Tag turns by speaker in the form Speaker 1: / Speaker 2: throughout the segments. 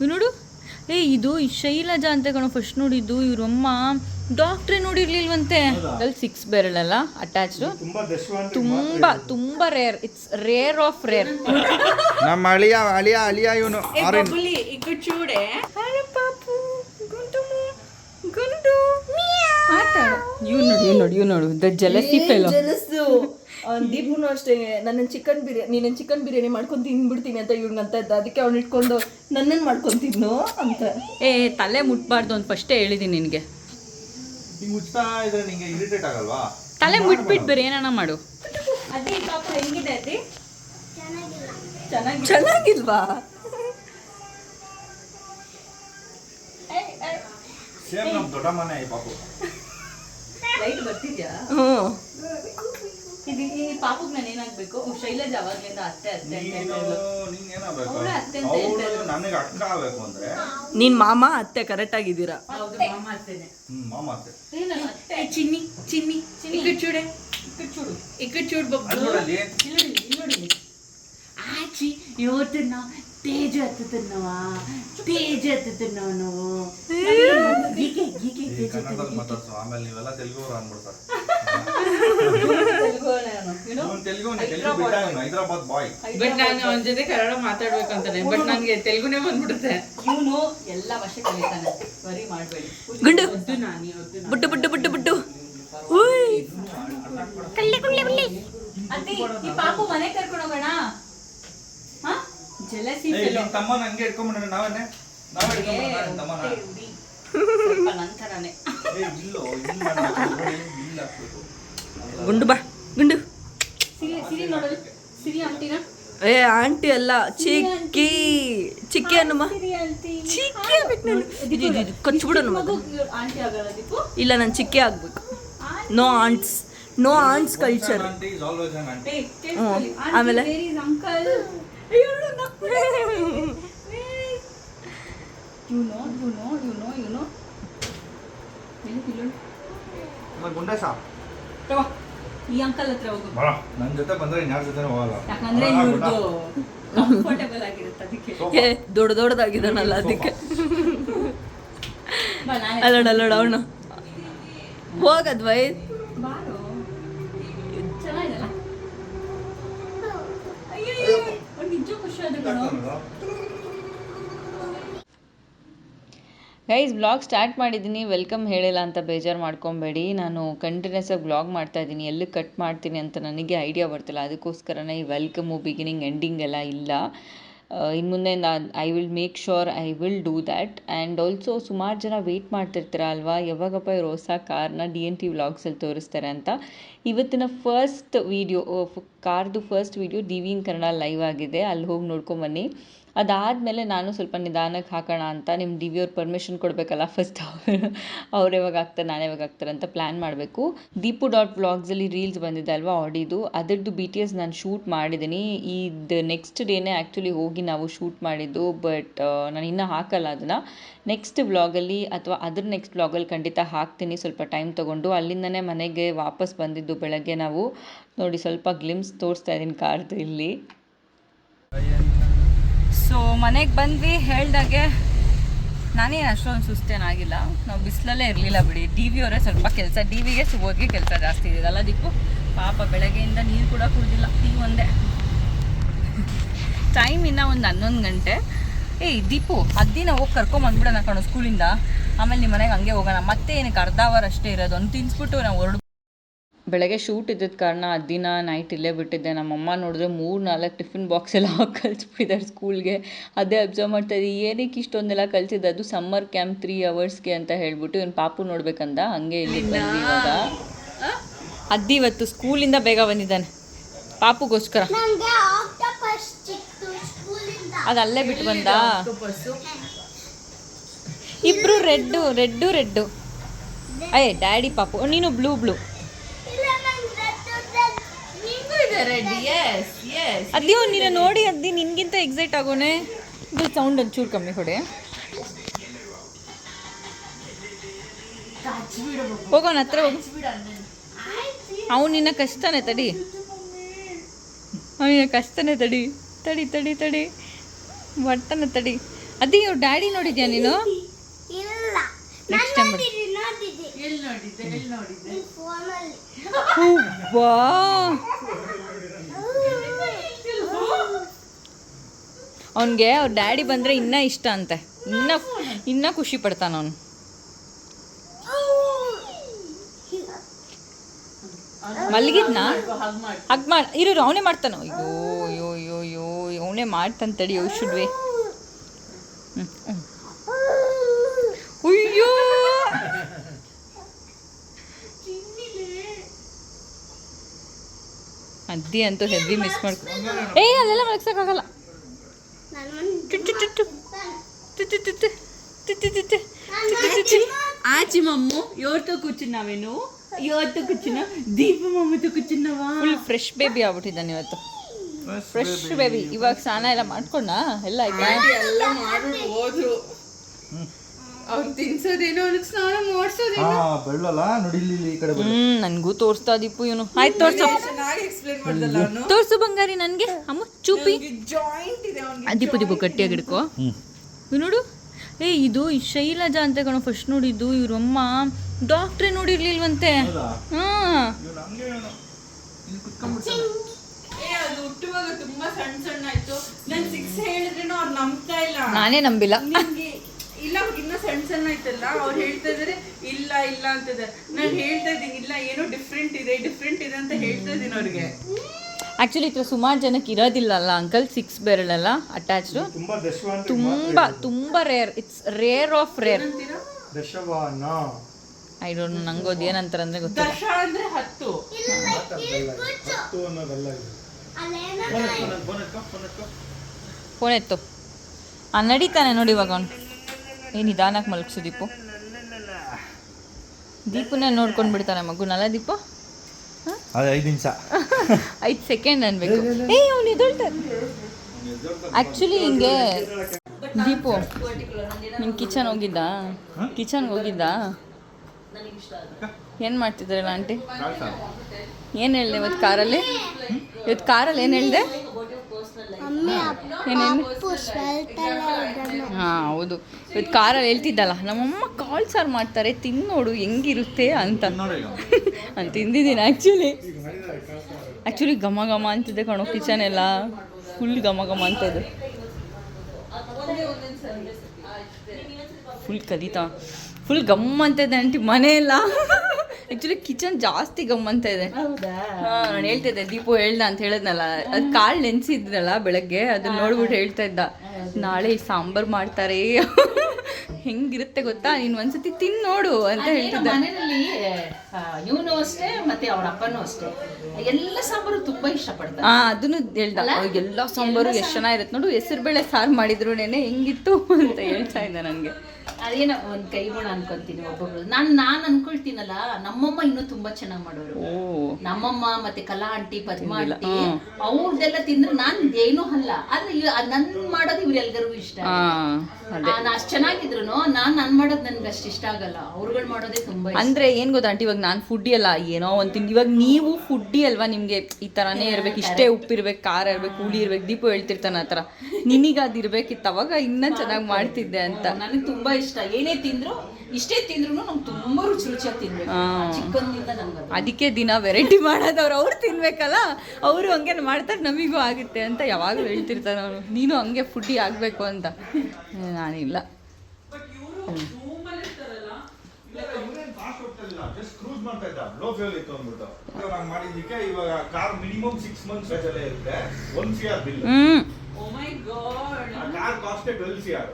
Speaker 1: ಇವ್ ನೋಡು. ಏ ಇದು ಶೈಲಜಾ ಅಂತ ಕಣೋ ಫಸ್ಟ್ ನೋಡಿದ್ದು. ಇವ್ರಮ್ಮ ಡಾಕ್ಟ್ರೇ ನೋಡಿರ್ಲಿಲ್ವಂತೆ. ಅಲ್ಲಿ ಸಿಕ್ಸ್ ಬೆರಳಲ್ಲ ಅಟ್ಯಾಚ್
Speaker 2: ತುಂಬಾ ತುಂಬ
Speaker 1: ತುಂಬಾ ತುಂಬಾ rare it's rare of rare
Speaker 2: ನಮ್ಮ ಅಳಿಯ ಅಳಿಯ ಅಳಿಯ ಇವನು
Speaker 1: ಚೂಡೆ ಪಾಪು ಗುಂಡುಮು ಗುಂಡು ಇವ್ ನೋಡಿ ಇವ್ ನೋಡಿ ಇವ್ ನೋಡು ದ ಜಲಸಿ ಫೆಲೋ
Speaker 3: ಜಲಸು ದೀಪುನು ಅಷ್ಟೇ ನನ್ನ ಚಿಕನ್ ಬಿರಿಯಾನಿ ನೀನು ಚಿಕನ್ ಬಿರಿಯಾನಿ ಮಾಡ್ಕೊಂಡು ತಿಂದ್ಬಿಡ್ತೀನಿ ಅಂತ ಇವ್ನಂತ ಇದ್ದ ಅದಕ್ಕೆ ಅವ್ನು ಇಟ್ಕೊಂಡು ನನ್ನನ್ನು ಮಾಡ್ಕೊಂಡು ತಿನ್ನು ಅಂತ.
Speaker 1: ಏ ತಲೆ ಮುಟ್ಬಾರ್ದು ಅಂತ ಫಸ್ಟೇ ಹೇಳಿದೀನಿ ನಿನಗೆ. ತಲೆ ಮುಟ್ಬಿಟ್ಟು ಬೇರೆ ಏನಾನ ಮಾಡು. ಅದೇ ಪಾಪ ಹೆಂಗಿದೆ ಅದೇ ಚೆನ್ನಾಗಿ
Speaker 3: ಚೆನ್ನಾಗಿಲ್ವಾ?
Speaker 2: ಸೇಮ್ ನಮ್ಮ ದೊಡ್ಡ ಮನೆ ಪಾಪು.
Speaker 3: ಲೈಟ್ ಬರ್ತಿದ್ಯಾ
Speaker 1: ಹ್ಞೂ ಇದು ಈ ಪಾಪಗ್ ನಾನು ಏನಾಗ್ಬೇಕು ಶೈಲಜ್ ಅವಾಗ್ಲಿಂದ ಅತ್ತೆ ಅತ್ತೆ ಅಂತ
Speaker 2: ನೀನು
Speaker 1: ಹೇಳ್ತಾ ಇದ್ಲು.
Speaker 2: ನಿಂಗೆ ಏನಾಗ್ಬೇಕು
Speaker 1: ಅವ್ಳು ಅತ್ತೆ ಅಂತ ಹೇಳ್ತಾ
Speaker 2: ಅವಳು ನನಗೆ ಅಕ್ಕ ಆಗ್ಬೇಕು ಅಂದ್ರೆ
Speaker 3: ನಿನ್ ಮಾಮ ಅತ್ತೆ ಕರೆಕ್ಟ್ ಆಗಿದ್ದೀರಾ
Speaker 1: ಹೌದು ಮಾಮ ಅತ್ತೆನೆ
Speaker 2: ಹ್ಮ್ ಮಾಮ ಅತ್ತೆ
Speaker 1: ಏ, ನನ್ನ ಅತ್ತೆ ಚಿನ್ನಿ ಚಿನ್ನಿ ఇక్కడ చూడే ఇక్కడ చూడు ఇక్కడ చూడు
Speaker 2: ಅಲ್ಲಿ
Speaker 1: బొబ్బు
Speaker 2: ನೋಡಲ್ಲಿ
Speaker 1: ఇల్లుడి ఇల్లుడి ఆచి ತೇಜ ಹತ್ತುತ್ತಿರ್ ನಾವ.
Speaker 2: ತೇಜ ಹತ್ತುತ್ತಿರ್ ನಾವು ಆಮೇಲೆ ತೆಲುಗು ಹೈದರಾಬಾದ್ ಬಾಯ್.
Speaker 4: ಬಟ್ ನಾನು ಜೊತೆ ಕನ್ನಡ ಮಾತಾಡ್ಬೇಕಂತಾನೆ. ಬಟ್ ನನಗೆ ತೆಲುಗುನೇ ಬಂದ್ಬಿಡುತ್ತೆ.
Speaker 1: ಇವನು ಎಲ್ಲ ಭಾಷೆ ಕಲಿತಾನೆ. ವರಿ ಮಾಡಬೇಡಿ.
Speaker 3: ಗುಂಡು. ಬುಟ್ಟು ಬುಟ್ಟು ಬುಟ್ಟು ಬುಟ್ಟು
Speaker 1: ಈ ಪಾಪು ಮನೆ ಕರ್ಕೊಂಡು ಜಲಸಿ
Speaker 2: ನಾವೇನೆ? ನಾವೇ ಇಟ್ಕೊಂಡ್ಬಿಡೋಣ
Speaker 1: ಸ್ವಲ್ಪ ನಂತರನೇ.
Speaker 2: ಏ ಇಲ್ಲೋ ಇಲ್ಲ ಇಲ್ಲ
Speaker 3: ಗುಂಡು ಬಾ ಗುಂಡು.
Speaker 1: ಸಿರಿ ಸಿರಿ ನೋಡಲು ಸಿರಿ
Speaker 3: ಏ ಆಂಟಿ ಅಲ್ಲ ಚಿಕ್ಕಿ ಚಿಕ್ಕಿ ಅನ್ನಮ್ಮ.
Speaker 1: ಸಿರಿ ಆಂಟಿ.
Speaker 3: ಚಿಕ್ಕಿ ಆಗ್ಬೇಕು ನಾನು. ಇದು ಇದು ಕಚ್ಬಿಡು ನಮ್ಮ
Speaker 1: ಆಂಟಿ ಆಗಲ್ಲ
Speaker 3: ಇಲ್ಲ ನಾನು ಚಿಕ್ಕಿ ಆಗ್ಬೇಕು. No aunts no aunts culture
Speaker 2: aunty is know, you aunty
Speaker 3: ಹ್ಞೂ ಆಮೇಲೆ
Speaker 1: uncle you know you know you know you know
Speaker 2: Gundesha
Speaker 1: ಈ ಅಂಕಲ್ ಹತ್ರ ಹೋಗು.
Speaker 2: ಬರ ನನ್ನ ಜೊತೆ ಬಂದ್ರೆ ಇನ್ಯಾರ ಜೊತೆ ಹೋಗಲ್ಲ.
Speaker 1: ಯಾಕಂದ್ರೆ
Speaker 2: ಬರೋಣ,
Speaker 1: ಇವ್ರದ್ದು ಕಂಫರ್ಟೇಬಲ್ ಆಗಿರುತ್ತೆ ಅದಕ್ಕೆ.
Speaker 3: ಏ ದೊಡ್ಡ ದೊಡ್ಡದಾಗಿದ್ದಾನಲ್ಲ ಅದಕ್ಕೆ. ಅವನು. ಹೋಗದ್ವೈ.
Speaker 1: ಗೈಸ್ ಬ್ಲಾಗ್ ಸ್ಟಾರ್ಟ್ ಮಾಡಿದ್ದೀನಿ ವೆಲ್ಕಮ್ ಹೇಳಿಲ್ಲ ಅಂತ ಬೇಜಾರು ಮಾಡ್ಕೊಬೇಡಿ. ನಾನು ಕಂಟಿನ್ಯೂಸ್ ಆಗಿ ಬ್ಲಾಗ್ ಮಾಡ್ತಾ ಇದ್ದೀನಿ ಎಲ್ಲಿ ಕಟ್ ಮಾಡ್ತೀನಿ ಅಂತ ನನಗೆ ಐಡಿಯಾ ಬರ್ತಿಲ್ಲ. ಅದಕ್ಕೋಸ್ಕರನೇ ಈ ವೆಲ್ಕಮು ಬಿಗಿನಿಂಗ್ ಎಂಡಿಂಗ್ ಎಲ್ಲ ಇಲ್ಲ. ಇನ್ನು ಮುಂದೆ ನಾನು I will make sure I will do that and also ಸುಮಾರು ಜನ ವೆಯ್ಟ್ ಮಾಡ್ತಿರ್ತೀರಾ ಅಲ್ವಾ? ಯಾವಾಗಪ್ಪ ಇವ್ರು ಹೊಸ ಕಾರ್ನ ಡಿ ಎನ್ ಟಿ ವ್ಲಾಗ್ಸಲ್ಲಿ ತೋರಿಸ್ತಾರೆ ಅಂತ. ಇವತ್ತಿನ ಫಸ್ಟ್ ವಿಡಿಯೋ ಕಾರ್ದು first video D V Kannada live ಆಗಿದೆ. ಅಲ್ಲಿ ಹೋಗಿ ನೋಡ್ಕೊಂಬನ್ನಿ ಅದಾದಮೇಲೆ ನಾನು ಸ್ವಲ್ಪ ನಿಧಾನಕ್ಕೆ ಹಾಕೋಣ ಅಂತ ನಿಮ್ಮ ಡಿ ವಿ ಅವ್ರ ಪರ್ಮಿಷನ್ ಕೊಡಬೇಕಲ್ಲ ಫಸ್ಟ್ ಅವ್ರು. ಯಾವಾಗ ಆಗ್ತಾರೆ ನಾನು ಯಾವಾಗ ಆಗ್ತಾರೆ ಅಂತ ಪ್ಲ್ಯಾನ್ ಮಾಡಬೇಕು. ದೀಪು ಡಾಟ್ ವ್ಲಾಗ್ಸಲ್ಲಿ ರೀಲ್ಸ್ ಬಂದಿದೆ ಅಲ್ವಾ ಆಡಿದು ಅದರದ್ದು ಬಿ ಟಿ ಎಸ್ ನಾನು ಶೂಟ್ ಮಾಡಿದ್ದೀನಿ ಇದು ನೆಕ್ಸ್ಟ್ ಡೇನೇ ಆ್ಯಕ್ಚುಲಿ ಹೋಗಿ ನಾವು ಶೂಟ್ ಮಾಡಿದ್ದು ಬಟ್ ನಾನು ಇನ್ನೂ ಹಾಕಲ್ಲ ಅದನ್ನು ನೆಕ್ಸ್ಟ್ ವ್ಲಾಗಲ್ಲಿ ಅಥವಾ ಅದ್ರ ನೆಕ್ಸ್ಟ್ ವ್ಲಾಗಲ್ಲಿ ಖಂಡಿತ ಹಾಕ್ತೀನಿ, ಸ್ವಲ್ಪ ಟೈಮ್ ತೊಗೊಂಡು. ಅಲ್ಲಿಂದನೇ ಮನೆಗೆ ವಾಪಸ್ ಬಂದಿದ್ದು ಬೆಳಗ್ಗೆ ನಾವು. ನೋಡಿ ಸ್ವಲ್ಪ ಗ್ಲಿಮ್ಸ್ ತೋರಿಸ್ತಾ ಇದ್ದೀನಿ ಕಾರ್ದು ಇಲ್ಲಿ. ಸೊ ಮನೆಗೆ ಬಂದ್ವಿ, ಹೇಳ್ದಾಗೆ ನಾನೇನು ಅಷ್ಟೊಂದು ಸುಸ್ತೇನಾಗಿಲ್ಲ ನಾವು ಬಿಸಿಲಲ್ಲೇ ಇರಲಿಲ್ಲ ಬಿಡಿ. ಡಿ ವಿ ಅವರೇ ಸ್ವಲ್ಪ ಕೆಲಸ ಡಿ ವಿಗೆ ಓದಿಗೆ ಕೆಲಸ ಜಾಸ್ತಿ ಇದೆಯಲ್ಲ ದಿಕ್ಕು ಪಾಪ ಬೆಳಗ್ಗೆಯಿಂದ ನೀರು ಕೂಡ ಕುಡಿದಿಲ್ಲ. ಟೀ ಒಂದೇ. ಟೈಮ್ ಇನ್ನೂ ಒಂದು ಹನ್ನೊಂದು ಗಂಟೆ. ಏಯ್, ದೀಪು ಅದ್ದಿನ ಹೋಗಿ ಕರ್ಕೊಂಬಂದ್ಬಿಡೋಣ ಕಣೋ ಸ್ಕೂಲಿಂದ. ಆಮೇಲೆ ನಿಮ್ಮ ಮನೆಗೆ ಹಂಗೆ ಹೋಗೋಣ. ಮತ್ತೆ ಏನಕ್ಕೆ ಅರ್ಧ ಅವರ್ ಅಷ್ಟೇ ಇರೋದು. ಒಂದು ತಿನ್ಸ್ಬಿಟ್ಟು ನಾವು ಹೊರಡು ಬೆಳಗ್ಗೆ ಶೂಟ್ ಇದ್ದಿದ್ದ ಕಾರಣ ದಿನ ನೈಟ್ ಇಲ್ಲೇ ಬಿಟ್ಟಿದ್ದೆ. ನಮ್ಮಮ್ಮ ನೋಡಿದ್ರೆ ಮೂರು ನಾಲ್ಕು ಟಿಫಿನ್ ಬಾಕ್ಸ್ ಎಲ್ಲ ಹಾಕಿ ಕಳಿಸ್ಬಿಟ್ಟಿದ್ದಾರೆ ಸ್ಕೂಲ್ಗೆ ಅದೇ ಅಬ್ಸರ್ವ್ ಮಾಡ್ತಾ ಇದ್ದೀವಿ ಏನಕ್ಕೆ ಇಷ್ಟೊಂದೆಲ್ಲ ಕಳಿಸಿದ್ದು ಅದು ಸಮ್ಮರ್ ಕ್ಯಾಂಪ್ ತ್ರೀ ಅವರ್ಸ್ಗೆ ಅಂತ ಹೇಳ್ಬಿಟ್ಟು ಇವ್ನು ಪಾಪು ನೋಡ್ಬೇಕಂದ ಹಂಗೆ ಇಲ್ಲಿ ಇವಾಗ. ಅದ್ದಿ ಇವತ್ತು ಸ್ಕೂಲಿಂದ ಬೇಗ ಬಂದಿದ್ದಾನೆ. ಪಾಪುಗೋಸ್ಕರ. ಅದು ಅಲ್ಲೇ ಬಿಟ್ಟು ಬಂದ? ಇಬ್ರು ರೆಡ್ಡು ರೆಡ್ಡು ರೆಡ್ಡು. ಅಯ್ಯ ಡ್ಯಾಡಿ ಪಾಪು ನೀನು ಬ್ಲೂ ಬ್ಲೂ
Speaker 5: ಇಲ್ಲ ನಂಗೆ ನಿಂಗೂ ಇದೆ ರೆಡಿ ಎಸ್ ಎಸ್
Speaker 1: ಅದ್ದಿ ನೀನು ನೋಡಿ ಅದ್ದಿ ನಿನ್ಗಿಂತ ಎಕ್ಸೈಟ್ ಆಗೋನೆ. ಇದು ಸೌಂಡ್ ಒಂಚೂರು ಕಮ್ಮಿ ಕೊಡೆ. ಹೋಗೋಣ ಹತ್ರ ಹೋಗಿ. ಅವ್ನು ನಿನ್ನ ಕಷ್ಟನೇ ತಡಿ. ಅವನ ನಿನ್ನ ಕಷ್ಟನೇ ತಡಿ. ತಡಿ ತಡಿ ತಡಿ. ಬಟ್ಟನ ತಡಿ. ಅದೇ ಇವ್ರ ಡ್ಯಾಡಿ ನೋಡಿದ್ಯಾ ನೀನು? ನೆಕ್ಸ್ಟ್ ಟೈಮ್
Speaker 5: ನೋಡಿದ್ದೆ ನೋಡಿದ್ದೆ
Speaker 4: ಎಲ್ಲಿ ನೋಡಿದ್ದೆ ಎಲ್ಲಿ ನೋಡಿದ್ದೆ
Speaker 5: ಫೋನಲ್ಲಿ
Speaker 1: ವಾ ಅವನಿಗೆ ಅವ್ರ ಡ್ಯಾಡಿ ಬಂದರೆ ಇನ್ನೂ ಇಷ್ಟ ಅಂತೆ ಇನ್ನೂ ಇನ್ನೂ ಖುಷಿ ಪಡ್ತಾನ ಅವನು ಮಲಗಿದ್ನ
Speaker 4: ಹಾಗೆ ಮಾಡಿ
Speaker 1: ಇರು ಅವನೇ ಮಾಡ್ತಾನ ಅಯ್ಯೋ ಅಯ್ಯೋ ಅಯ್ಯೋ ಅಯ್ಯೋ ಅವನೇ ಮಾಡ್ತಾನೆ ತಡಿ ಯೋ ಹ್ಞೂ ಅಯ್ಯೋ ಅದ್ದಿ ಅಂತೂ ಹೆವಿ ಮಿಸ್ ಮಾಡ್ಕೊ ಏ ಅಲ್ಲೆಲ್ಲ ಮಲಗ್ಸಕ್ಕಾಗಲ್ಲ
Speaker 5: ನಾನು
Speaker 1: ಟು ಟು ಟು ಟು. ತು ತು ತು ತು. ತು ತು ತು ತು. ತು ತು ತು ತು.
Speaker 4: ఆచి మమ్ము ఎవరితో కూర్చున్నావే నువ్వు ఎవరితో కూర్చున్నా దీప మమ్మతో కూర్చున్నావా
Speaker 1: ಫುಲ್ ಫ್ರೆಶ್ ಬೇಬಿ ಆಗ್ಬಿಟ್ಟಿದ್ದಾನೆ ಇವತ್ತು ಫ್ರೆಶ್ ಬೇಬಿ ಇವಾಗ ಸ್ನಾನ ಎಲ್ಲ ಮಾಡ್ಕೊಂಡ ಎಲ್ಲ ಆಯ್ತಾ
Speaker 4: ಎಲ್ಲ ಮಾಡ್ಬಿಟ್ಟು ಅವ್ರು ತಿನ್ಸೋದೇನೋ ಅವ್ನಿಗೆ ಸ್ನಾನ ಮಾಡ್ಸೋದೇನೋ.
Speaker 2: ಹಾ ಬೆಳ್ಳಲ್ಲ? ನೋಡಿ ಇಲ್ಲಿ ಇಲ್ಲಿ ಈ ಕಡೆ ಬನ್ನಿ.
Speaker 1: ಹ್ಮ್ ನನ್ಗೂ ತೋರಿಸ್ತಾ ದೀಪು ಇವನು. ಆಯ್ತು ತೋರ್ಸು.
Speaker 4: ಚೆನ್ನಾಗಿ ಎಕ್ಸ್ಪ್ಲೇನ್ ಮಾಡ್ದಲ್ಲ ಅವನು.
Speaker 1: ತೋರ್ಸು ಬಂಗಾರಿ ನನ್ಗೆ. ಅಮ್ಮ ಚೂಪಿ.
Speaker 4: ಜಾಯಿಂಟ್ ಇದೆ ಅವ್ನಿಗೆ
Speaker 1: ಆ, ದೀಪು ದೀಪು ಗಟ್ಟಿಯಾಗಿ ಹಿಡ್ಕೋ. ಇವ್ ನೋಡು. ಏ ಇದು ಈ ಶೈಲಜಾ ಅಂತ ಕಣೋ ಫಸ್ಟ್ ನೋಡಿದ್ದು. ಇವ್ರಮ್ಮ ಡಾಕ್ಟ್ರೇ ನೋಡಿರ್ಲಿಲ್ವಂತೆ.
Speaker 2: ಹೌದಾ?
Speaker 1: ಹಾ.
Speaker 2: ಇವ್ನು ಹಂಗೆ ಇವನು. ಇಲ್ಲಿ ಕುತ್ಕೊಂಡ್ಬಿಡ್ತಾನೆ.
Speaker 4: ಏ ಅದು ಹುಟ್ಟುವಾಗ ತುಂಬಾ ಸಣ್ಣ ಸಣ್ಣ ಆಯ್ತು. ನನ್ ಸಿಕ್ಸ್ ಹೇಳಿದ್ರೇನು ಅವ್ರು ನಂಬ್ತಾ ಇಲ್ಲ.
Speaker 1: ನಾನೇ ನಂಬಿಲ್ಲ.
Speaker 4: ನಿಮ್ಗೆ ಇಲ್ಲ ಇನ್ನ ಸಣ್ಣ ಸಣ್ಣ ಐತಲ್ಲ ಅವ್ರು ಹೇಳ್ತಾ ಇದಾರೆ ಇಲ್ಲ ಇಲ್ಲ ಅಂತಿದ್ದಾರೆ ನಾನು ಹೇಳ್ತಾ ಇದ್ದೀನಿ ಇಲ್ಲ ಏನೋ ಡಿಫ್ರೆಂಟ್ ಇದೆ ಡಿಫ್ರೆಂಟ್ ಇದೆ ಅಂತ ಹೇಳ್ತಾ ಇದ್ದೀನಿ ಅವ್ರಿಗೆ.
Speaker 1: ಆಕ್ಚುಲಿ ಇತ್ರ ಸುಮಾರು ಜನಕ್ಕೆ ಇರೋದಿಲ್ಲ ಅಲ್ಲ ಅಂಕಲ್ ಸಿಕ್ಸ್ ಬೆರಳಲ್ಲ ಅಟ್ಯಾಚ್ಡ್
Speaker 6: ತುಂಬಾ ತುಂಬ
Speaker 1: ತುಂಬಾ ತುಂಬಾ rare it's rare of rare
Speaker 6: ದಶವಾನ.
Speaker 1: I don't ನಂಗೆ ಅದು ಏನಂತಾರೆ ಅಂದ್ರೆ ಗೊತ್ತಿಲ್ಲ.
Speaker 4: ದಶ ಅಂದ್ರೆ ಹತ್ತು.
Speaker 6: ಹತ್ತು ಅನ್ನೋದಲ್ಲ.
Speaker 2: ಫೋನ್
Speaker 1: ಎತ್ತು. ಆ ನಡೀತಾನೆ ನೋಡಿ ಇವಾಗ ಅವ್ನು. ಏನು ನಿಧಾನಕ್ಕೆ ಮಲಗಿಸು ದೀಪು. ದೀಪುನೇ ನೋಡ್ಕೊಂಡು ಬಿಡ್ತಾನೆ ಮಗುನಲ್ಲ ದೀಪು?
Speaker 2: ಅದು ಐದು ನಿಮಿಷ.
Speaker 1: ಐದು ಸೆಕೆಂಡ್ ಅನ್ಬೇಕು. ಏ ಅವ್ನು ಎದೊಳ್ತಾನೆ ಆ್ಯಕ್ಚುಲಿ ಹಿಂಗೆ ದೀಪು ನಿಮ್ಮ ಕಿಚನ್ ಹೋಗಿದ್ದ? ಕಿಚನ್ಗೆ ಹೋಗಿದ್ದ? ಏನು ಮಾಡ್ತಿದ್ರಲ್ಲ ಆಂಟಿ? ಏನು ಹೇಳ್ದೆ ಇವತ್ತು ಕಾರಲ್ಲಿ? ಇವತ್ತು ಕಾರಲ್ಲಿ ಏನು ಹೇಳ್ದೆ
Speaker 5: ಮಮ್ಮಿ
Speaker 1: ಏನೇನು
Speaker 5: ಅಪ್ಪು ಸ್ವಲ್ಪಲ್ಲ ಇದ್ದಾನೆ
Speaker 1: ಹಾಂ. ಹೌದು. ಇವತ್ತು ಕಾರಲ್ಲಿ ಹೇಳ್ತಿದ್ದಲ್ಲ ನಮ್ಮಮ್ಮ ಕಾಲ್ ಸಾರು ಮಾಡ್ತಾರೆ ತಿಂದು ನೋಡು ಹೆಂಗಿರುತ್ತೆ ಅಂತ. ನಾನು ತಿಂದಿದ್ದೀನಿ ಆ್ಯಕ್ಚುಲಿ ಆ್ಯಕ್ಚುಲಿ ಘಮ ಘಮ ಅಂತಿದೆ ಕಣೋ ಕಿಚನ್ ಎಲ್ಲ. ಫುಲ್ ಘಮ ಘಮ ಅಂತದ್ದು ಫುಲ್ ಕದೀತಾ. ಫುಲ್ ಗಮ್ ಅಂತ ಇದೆ ಆಂಟಿ ಮನೆ ಎಲ್ಲ ಆ್ಯಕ್ಚುಲಿ ಕಿಚನ್ ಜಾಸ್ತಿ ಗಮ್ಮಂತ ಇದೆ. ನಾನು ಹೇಳ್ತಿದ್ದೆ ದೀಪು ಹೇಳ್ದ ಅಂತ ಹೇಳದ್ನಲ್ಲ. ಅದ್ ಕಾಳು ನೆನ್ಸಿದ್ನಲ್ಲ ಬೆಳಗ್ಗೆ ಅದನ್ನ ನೋಡ್ಬಿಟ್ಟು ಹೇಳ್ತಾ ಇದ್ದ. ನಾಳೆ ಸಾಂಬಾರ್ ಮಾಡ್ತಾರೆ. ಹೆಂಗಿರುತ್ತೆ ಗೊತ್ತಾ? ನೀನು ಒಂದ್ಸತಿ ತಿನ್ ನೋಡು ಅಂತ ಹೇಳ್ತಿದ್ದ.
Speaker 7: ಇವನು ಅಷ್ಟೇ ಮತ್ತೆ ಅವ್ರ ಅಪ್ಪನೂ ಅಷ್ಟೇ. ಎಲ್ಲ ಸಾಂಬಾರು ತುಂಬಾ ಇಷ್ಟಪಡ್ತಾರೆ.
Speaker 1: ಹಾ ಅದನ್ನು ಹೇಳ್ದ. ಎಲ್ಲ ಸಾಂಬಾರು ಎಷ್ಟು ಚೆನ್ನಾಗಿರುತ್ತೆ ನೋಡು. ಹೆಸರುಬೇಳೆ ಸಾರು ಮಾಡಿದ್ರು ನೆನೆ ಹೆಂಗಿತ್ತು ಅಂತ ಹೇಳ್ತಾ ಇದ್ದ ನನಗೆ
Speaker 7: ಅದೇನೋ ಒಂದ್ ಕೈ ಗುಣ ಅನ್ಕೊಂತೀನಿ ಒಬ್ಬೊಬ್ರು. ನಾನ್ ನಾನ್ ಅನ್ಕೊಳ್ತೀನಲ್ಲ ನಮ್ಮಮ್ಮ ಇನ್ನೂ ತುಂಬಾ ಚೆನ್ನಾಗಿ ಮಾಡೋರು. ನಮ್ಮಮ್ಮ ಮತ್ತೆ ಕಲಾ ಆಂಟಿ ಪದ್ಮಾ ಆಂಟಿ ಅವ್ರದ್ದೆಲ್ಲ ತಿಂದ್ರೆ ನಾನ್ ಏನೂ ಅಲ್ಲ. ಆದ್ರೆ ನನ್ ಮಾಡೋದು ಇವ್ರೆಲ್ರಿಗೂ ಇಷ್ಟ ಅಷ್ಟ್ ಚೆನ್ನಾಗಿದ್ರು ನಾನ್ ನನ್ ಮಾಡೋದು ನನ್ಗೆ ಅಷ್ಟ್ ಇಷ್ಟ ಆಗಲ್ಲ. ಅವ್ರುಗಳು ಮಾಡೋದೇ ತುಂಬಾ
Speaker 1: ಅಂದ್ರೆ ಏನ್ ಗೊತ್ತಾ ಆಂಟಿ ಇವಾಗ ನಾನು ಫುಡ್ಡಿ ಅಲ್ಲ ಏನೋ ಒಂದ್ ತಿಂಗ್ ಇವಾಗ ನೀವು ಫುಡ್ಡಿ ಅಲ್ವಾ ನಿಮ್ಗೆ ಈ ತರಾನೇ ಇರ್ಬೇಕು ಇಷ್ಟೇ ಉಪ್ಪಿರ್ಬೇಕು ಖಾರ ಇರ್ಬೇಕು ಹುಳಿ ಇರ್ಬೇಕು ದೀಪ ಹೇಳ್ತಿರ್ತಾನೆ ಆತರ ನಿನಗ ಅದ್ ಅದು ಇರ್ಬೇಕಿತ್ತು ಅವಾಗ ಇನ್ನ ಚೆನ್ನಾಗಿ ಮಾಡ್ತಿದ್ದೆ ಅಂತ.
Speaker 7: ನನಗೆ ತುಂಬಾ ಇಷ್ಟ. ಏನೇ ತಿಂದ್ರು ಇಷ್ಟೇ ತಿಂದ್ರು ನಂಗೆ ತುಂಬಾ ರುಚಿ ರುಚಿಯಾಗಿ ತಿನ್ಬೇಕು. ಚಿಕ್ಕಂದಿಂದ
Speaker 1: ಅದಕ್ಕೆ ದಿನ ವೆರೈಟಿ ಮಾಡೋದವ್ರು ಅವ್ರು ತಿನ್ಬೇಕಲ್ಲ ಅವರು ಹಂಗೆ ಮಾಡ್ತಾರೆ ನಮಗೂ ಆಗುತ್ತೆ ಅಂತ ಯಾವಾಗಲೂ ಹೇಳ್ತಿರ್ತಾರೆ ಅವರು. ನೀನು ಹಂಗೆ ಫುಡ್ಡಿ ಆಗಬೇಕು ಅಂತ. ನಾನಿಲ್ಲ.
Speaker 2: ಜಸ್ಟ್ ಕ್ರೂಸ್ ಮಾಡ್ತಾ ಇದ್ದ. ಲೋ ಫ್ಯೂಲ್ ಇತ್ತು ಅಂದ್ಬಿಟ್ಟು. ಇವಾಗ ಹಂಗ್ ಮಾಡಿದ್ದಕ್ಕೆ ಇವಾಗ ಕಾರ್ ಮಿನಿಮಮ್ ಸಿಕ್ಸ್ ಮಂತ್ಸ್ ಅಲ್ಲೇ ಇರುತ್ತೆ. ಒನ್ ಸಿ ಆರ್ ಬಿಲ್
Speaker 1: ಹ್ಞೂ
Speaker 4: ಓ ಮೈ ಗಾಡ್
Speaker 2: ಆ car cost twelve C R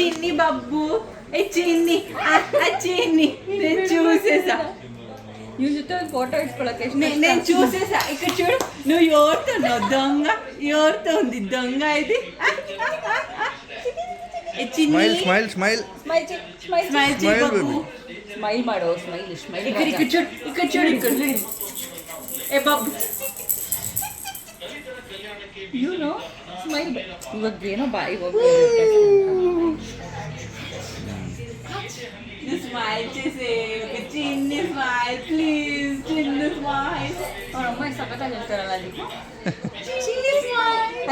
Speaker 4: చిన్ని బబ్బు ఏ చిన్ని. చిన్ని. నేను చూసేసా. ఫోటో నేను చూసేసా. ఇక్కడ చూడు. నువ్వు ఎవరుతున్నావు దొంగ. ఎవరితో ఉంది? దొంగ ఇది. Smile smile
Speaker 2: smile smile
Speaker 1: smile Maddow
Speaker 4: smile
Speaker 1: smile
Speaker 4: ఇక్కడ ఇక్కడ చూడు ఇక్కడ చూడు ఇక్కడ ఏ బబ్బు
Speaker 1: ಇವನು ಸ್ಮೈಲ್ ಇವಾಗ ಏನೋ ಬಾಯಿ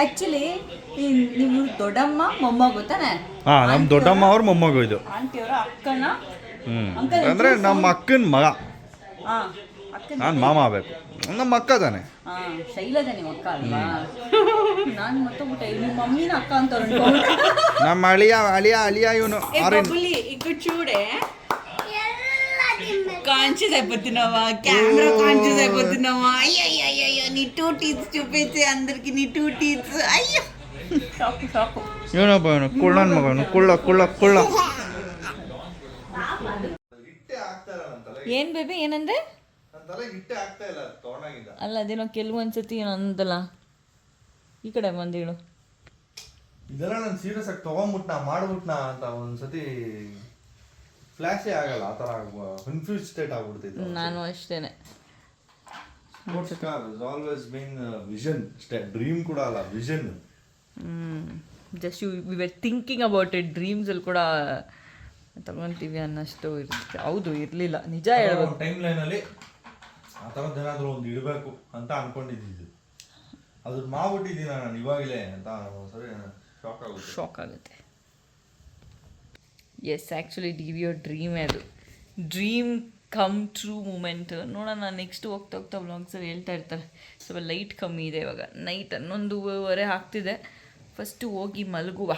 Speaker 1: ಆಕ್ಚುಲಿ ನಿಮ್ಮ ದೊಡ್ಡಮ್ಮ ಮೊಮ್ಮಗು ಗೊತ್ತಾನೆ?
Speaker 2: ಹಾ ನಮ್ಮ ದೊಡ್ಡಮ್ಮ ಅವ್ರ ಮೊಮ್ಮಗು ಇದು.
Speaker 1: ಆಂಟಿ
Speaker 2: ಅವರ
Speaker 1: ಅಕ್ಕನ
Speaker 2: ಅಂದ್ರೆ ನಮ್ಮ ಅಕ್ಕನ ಮಗ. ನಾನು ಮಾಮ ಆಗ್ಬೇಕು ನಮ್ಮ ಅಕ್ಕ ತಾನೆ
Speaker 1: ಹಾಂ ಶೈಲಜಾ ನಿಮ್ಮ ಅಕ್ಕ ಅಲ್ವಾ ನಾನು ಮತ್ತೊಬ್ಬಟ್ಟೆ ನಿಮ್ಮ ಮಮ್ಮಿನ ಅಕ್ಕ ಅಂತ ಅನ್ಕೊಂಡೆ
Speaker 2: ನಮ್ಮ ಅಳಿಯ ಅಳಿಯ ಅಳಿಯ ಇವನು ಆರಿನ್
Speaker 4: బొబ్బులి ఇక్కడ చూడే
Speaker 5: ಎಲ್ಲ ತಿನ್ಬೇಕು
Speaker 4: కాన్షియస్ అయిపోతున్నావా కెమెరా కాన్షియస్ అయిపోతున్నావా అయ్యో అయ్యో అయ్యో, అయ్యో నీ టూ టీత్స్ చూపించే అందరికి నీ టూ టీత్స్ అయ్యో
Speaker 1: ಸಾಕು ಸಾಕು
Speaker 2: ಇವನೊಬ್ಬ ಇವನು ಕುಳ್ಳನ್ ಮಗ ಇವನು ಕುಳ್ಳ ಕುಳ್ಳ ಕುಳ್ಳ
Speaker 1: ಏನು ಬೇಬಿ ಏನಂದ್ರೆ ಅಲ್ಲ ಅದೇನೋ ಕೆಲವೊಂದ್ಸತಿ ಏನೋ ಅಂದಲ್ಲ. ಈ ಕಡೆ ಬಂದಿಳು
Speaker 2: ಇದೆಲ್ಲ ನಾನು ಸೀರಿಯಸ್ ಆಗಿ ತಗೊಂಬಿಟ್ನಾ ಮಾಡ್ಬಿಟ್ನಾ ಅಂತ ಒಂದ್ಸತಿ ಫ್ಲಾಶೇ ಆಗಲ್ಲ ಆ ಥರ ಕನ್ಫ್ಯೂಸ್ ಸ್ಟೇಟ್ ಆಗ್ಬಿಡ್ತಿದ್ದೆ
Speaker 1: ನಾನು ಅಷ್ಟೇನೆ.
Speaker 2: Sports car is always been vision dream ಕೂಡ ಅಲ್ಲ vision
Speaker 1: just you we were thinking about it ಡ್ರೀಮ್ಸಲ್ಲಿ ಕೂಡ ತಗೊತೀವಿ ಅನ್ನೋಷ್ಟು ಇರುತ್ತೆ. ಹೌದು ಇರಲಿಲ್ಲ. ನಿಜ ಹೇಳ್ಬೇಕು.
Speaker 2: ಟೈಮ್ ಲೈನಲ್ಲಿ ಆ ಏನಾದರೂ ಒಂದು ಇಡಬೇಕು ಅಂತ ಅನ್ಕೊಂಡಿದ್ದು ಅದ್ರ ಮಾಡ್ಬಿಟ್ಟಿದ್ದೀನಿ ನಾನು ಇವಾಗಲೇ ಅಂತ ಸರಿ ಶಾಕ್ ಆಗುತ್ತೆ.
Speaker 1: ಶಾಕ್ ಆಗುತ್ತೆ. Yes actually D V your dream ಅದು. ಡ್ರೀಮ್ ಕಮ್ ಟ್ರೂ ಮೂಮೆಂಟ್ ನೋಡೋಣ ನೆಕ್ಸ್ಟ್ ಹೋಗ್ತಾ ಹೋಗ್ತಾ ವ್ಲಾಗ್ಸಲ್ಲಿ ಹೇಳ್ತಾ ಇರ್ತಾರೆ. ಸ್ವಲ್ಪ ಲೈಟ್ ಕಮ್ಮಿ ಇದೆ ಇವಾಗ. ನೈಟ್ ಹನ್ನೊಂದುವರೆ ಆಗ್ತಿದೆ. ಫಸ್ಟು ಹೋಗಿ ಮಲಗುವ.